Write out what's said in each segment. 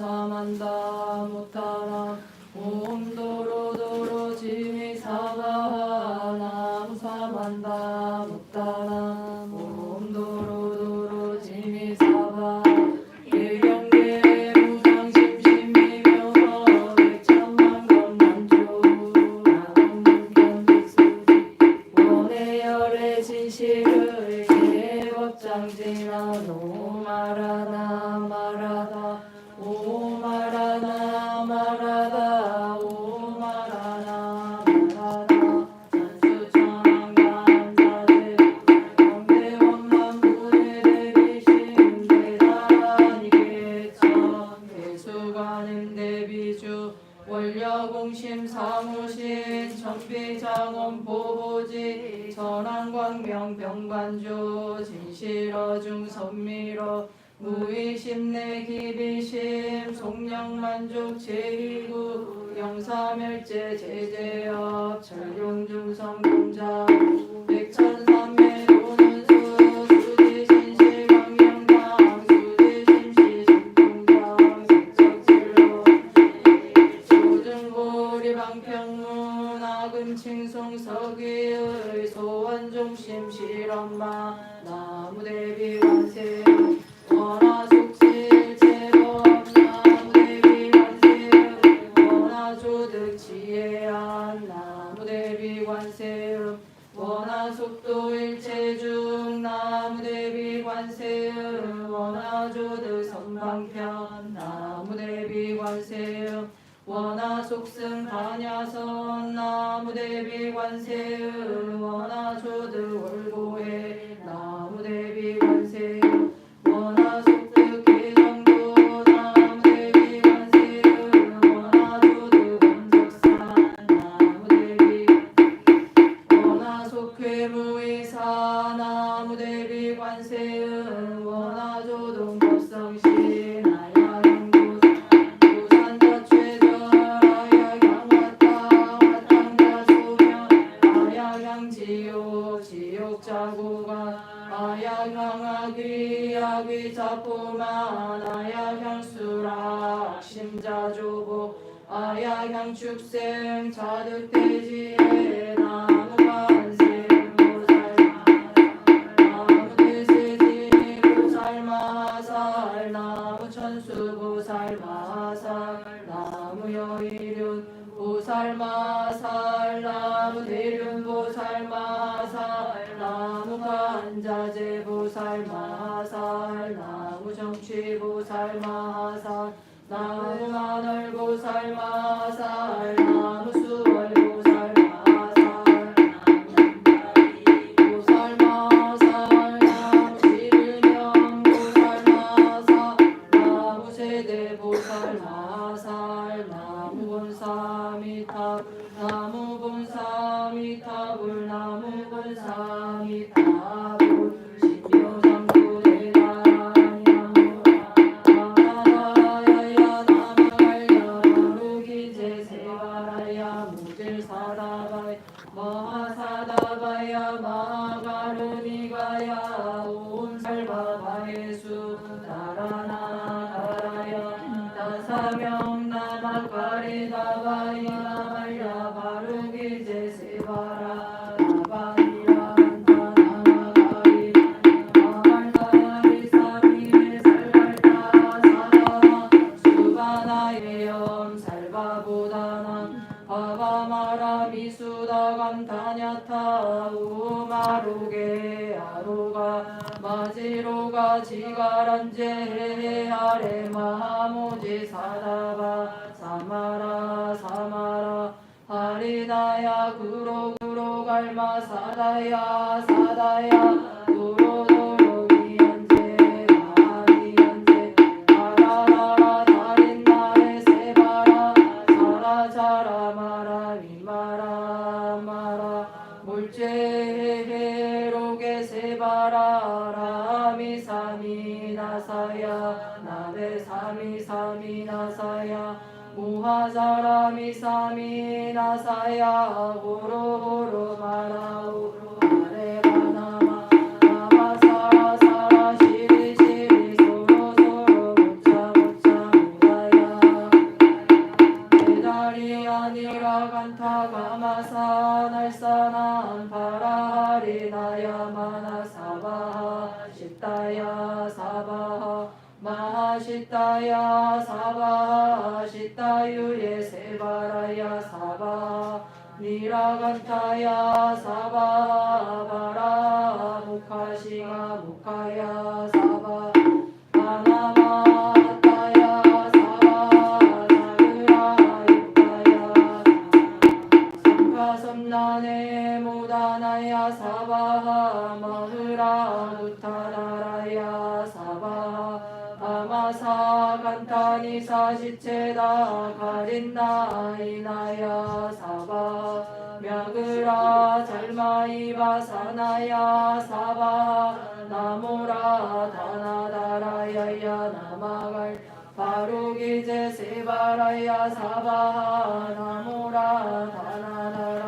감사만다 못하라 온도를 일제 제재업 철경중 성공자. 대사 나무대비 관세음 원하조동 법성시 지옥 지옥 자구가 아야향 아귀 아귀 자포만 아야향 수락 심자조보 아야향 축생 자득대지 이름보살마살 나무간자재보살마살 나무정치보살마살 나무만월보살마살 야 무질 사다바야 마하사다바야 마하가르니가야. 라란제 아래 마모지 사다바 사마라 사마라. 하리다야 구로 구로 갈마 사다야 사다야. 마야 고로 사 간단히 사시체다 가린나이나야 사바 묘그라 절마이바사나야 사바 나무라 다나다라야야 나마갈 바로기제 세바라야 사바 나무라 다나다라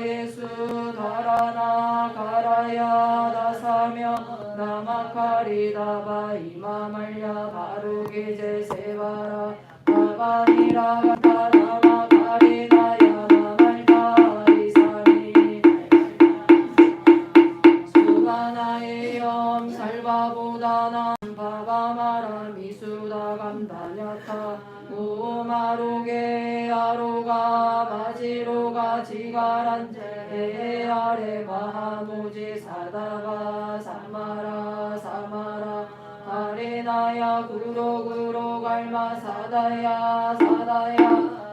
예수 달아나 가라야 다사며 나마카리다바 이마말야 바르게 제세바라 아바니라 비가란 제대 아래 마무지 사다가 삼아라 삼아라. 아레나야 구로 구로 갈마 사다야 사다야.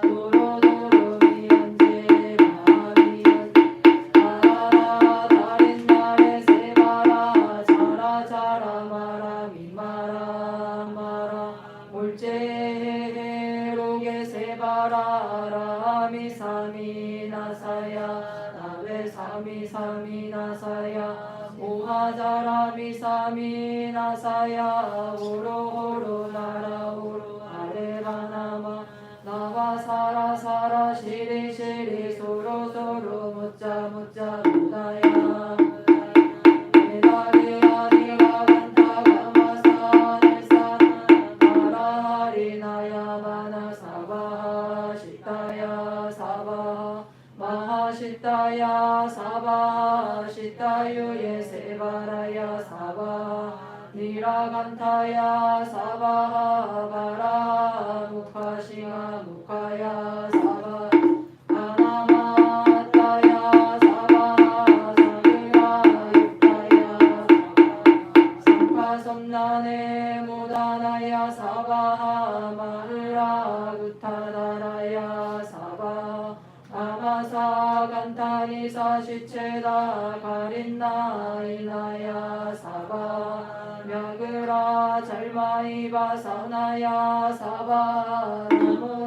사라마라 사람이 사미나사야 오로오로 나라오로 아레바나마 나와 사라 사라 시리 시리 소로 소로 묻자 묻자 사유에 예 세바라야 사바 니라간타야 사바하바라 무카시아 무카야 사바. 시체다 가린나 일나야 사바 명그라 잘마이바사나야 사바 나무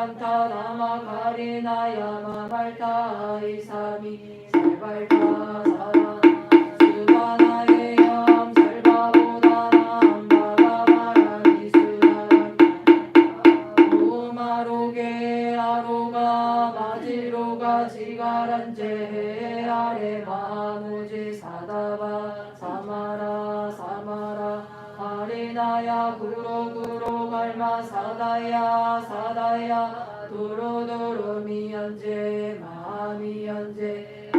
간타 나마 가리나 야 마발타이 사미 세발타 사마라 가을에 사마라 하리나야 구로구로 갈마 사다야 사다야. 도로도로 미연제 마미연제.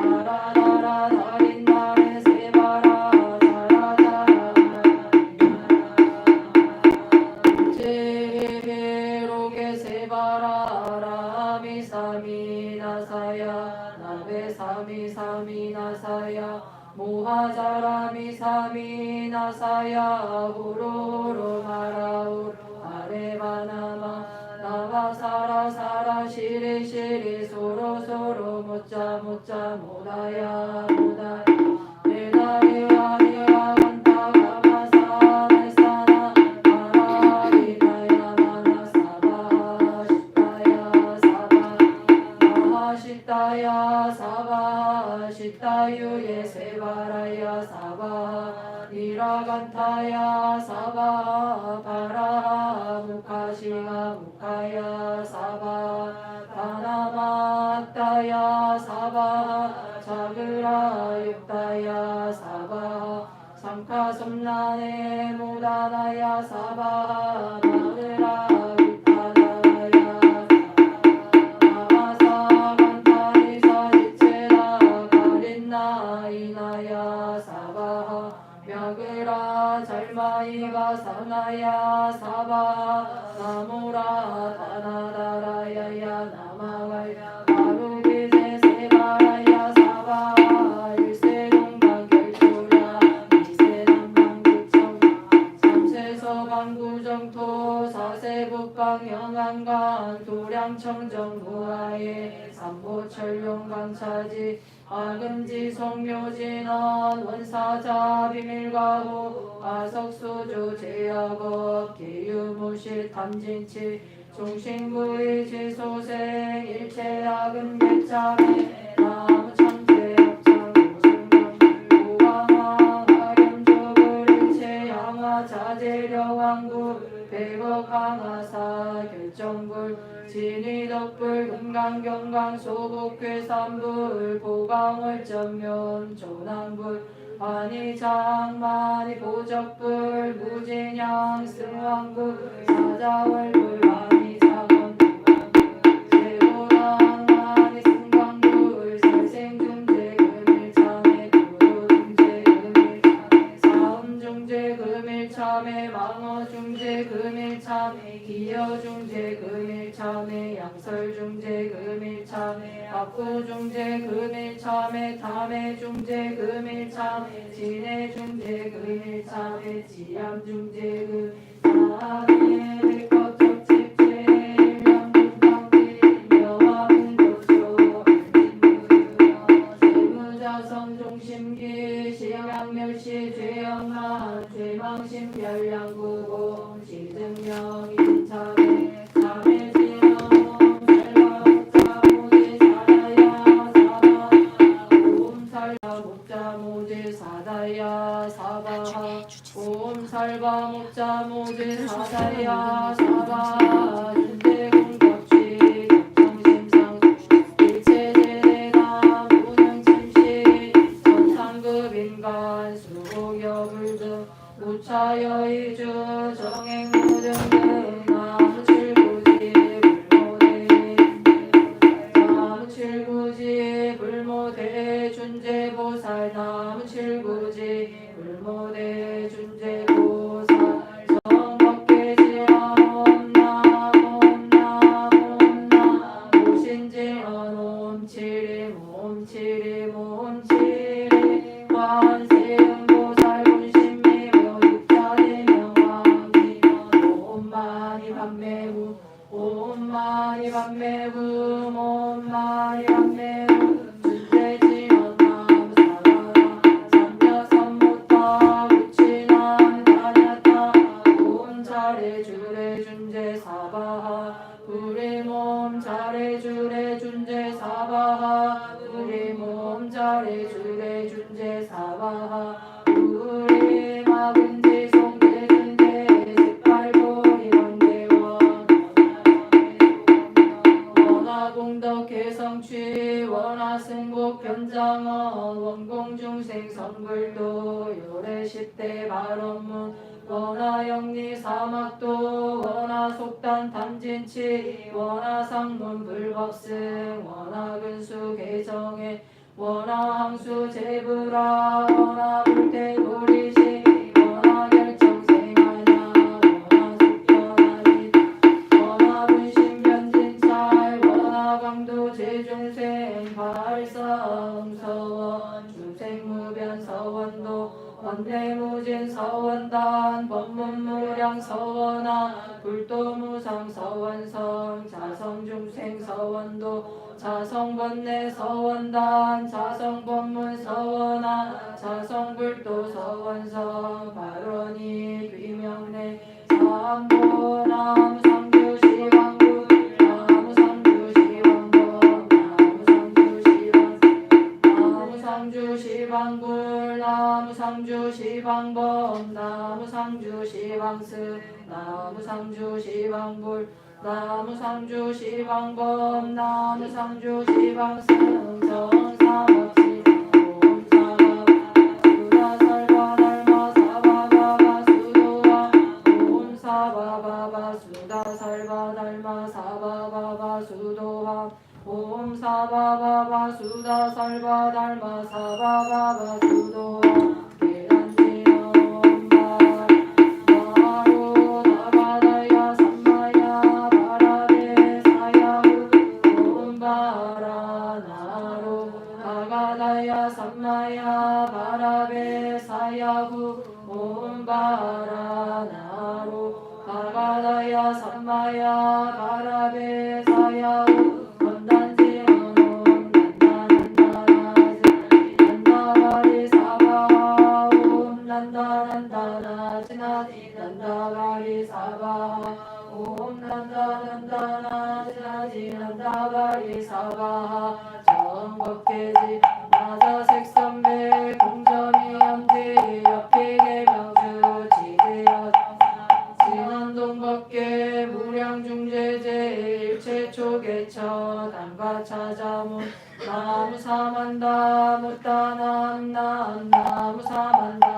라미 사미 나사야. 나베 사미 사미 나사야. 모하자라미 사미 나사야. 후로로 마라우 아레 바나마. 나바 사라 사라 시리 시리 소로 소로 날사나. 마라리나야 마나 사바 시타야 사바. 마하시타야 사바. 바라 시가 무카야 사바 바나마따야 사바 자그라 육다야 사바 삼카섬나네 무다나야 사바 청정 무아에 삼보철용강차지 아금지 성묘진원 원사자 비밀가호 아석수조 제약업 계유무실 탐진치 종신부의 지소생 일체약은 개참에 나무 참제 업장 오승경 고강화 가렴조글 일체 양화 자재려왕구 백억 강화사 결정불 진위덕불 금강 경강 소복괴산불 보강월전면 조남불 환희장만이 보적불 무진양 승왕불 사자월불 참에 망어 중재 금일 참에 기여 중재 금일 참에 양설 중재 금일 참에 압구중재 금일 참에 탐해중재 금일 참에 진해 중재 금일 참에 지암 중재 금일 참에 옴살바 목자모지 사다야 사바 옴치리 옴치리 공덕 개성취 원하승복 변장어 원공중생 생성불도 요래 십대 발원문 원하 영리 사막도 원하 속단 탐진치 원하 상문 불법승 원하 근수 개정해 원하 항수 제불아 원하 불태도리 원도 원대무진 서원단 법문무량 서원아 불도무상 서원성 자성중생 서원도 자성번뇌 서원단 자성법문 서원아 자성불도 서원성 발언이 비명내 삼보 나무상주시왕구 나무상주시왕고 나무상주시왕 나무상주시방불 나무상주 시방범 나무상주 시방스 나무상주 시방불 나무상주 시방범 나무상주 시방승 정사박시 옴사박 수다살바달마 사바바바 수도와 옴사바바바 수다살바달마 사바바바 수도와 난다난다나지나지 난다바리 사바옴 난다난다나지나지 난다바리 사바 정법계지 나자 색선배 공점이 염지 옆에 개명주 지대여 진안동법계 무량중제제 일체초계처 단가 찾아문 나무사만다 무따남 남 나무사만다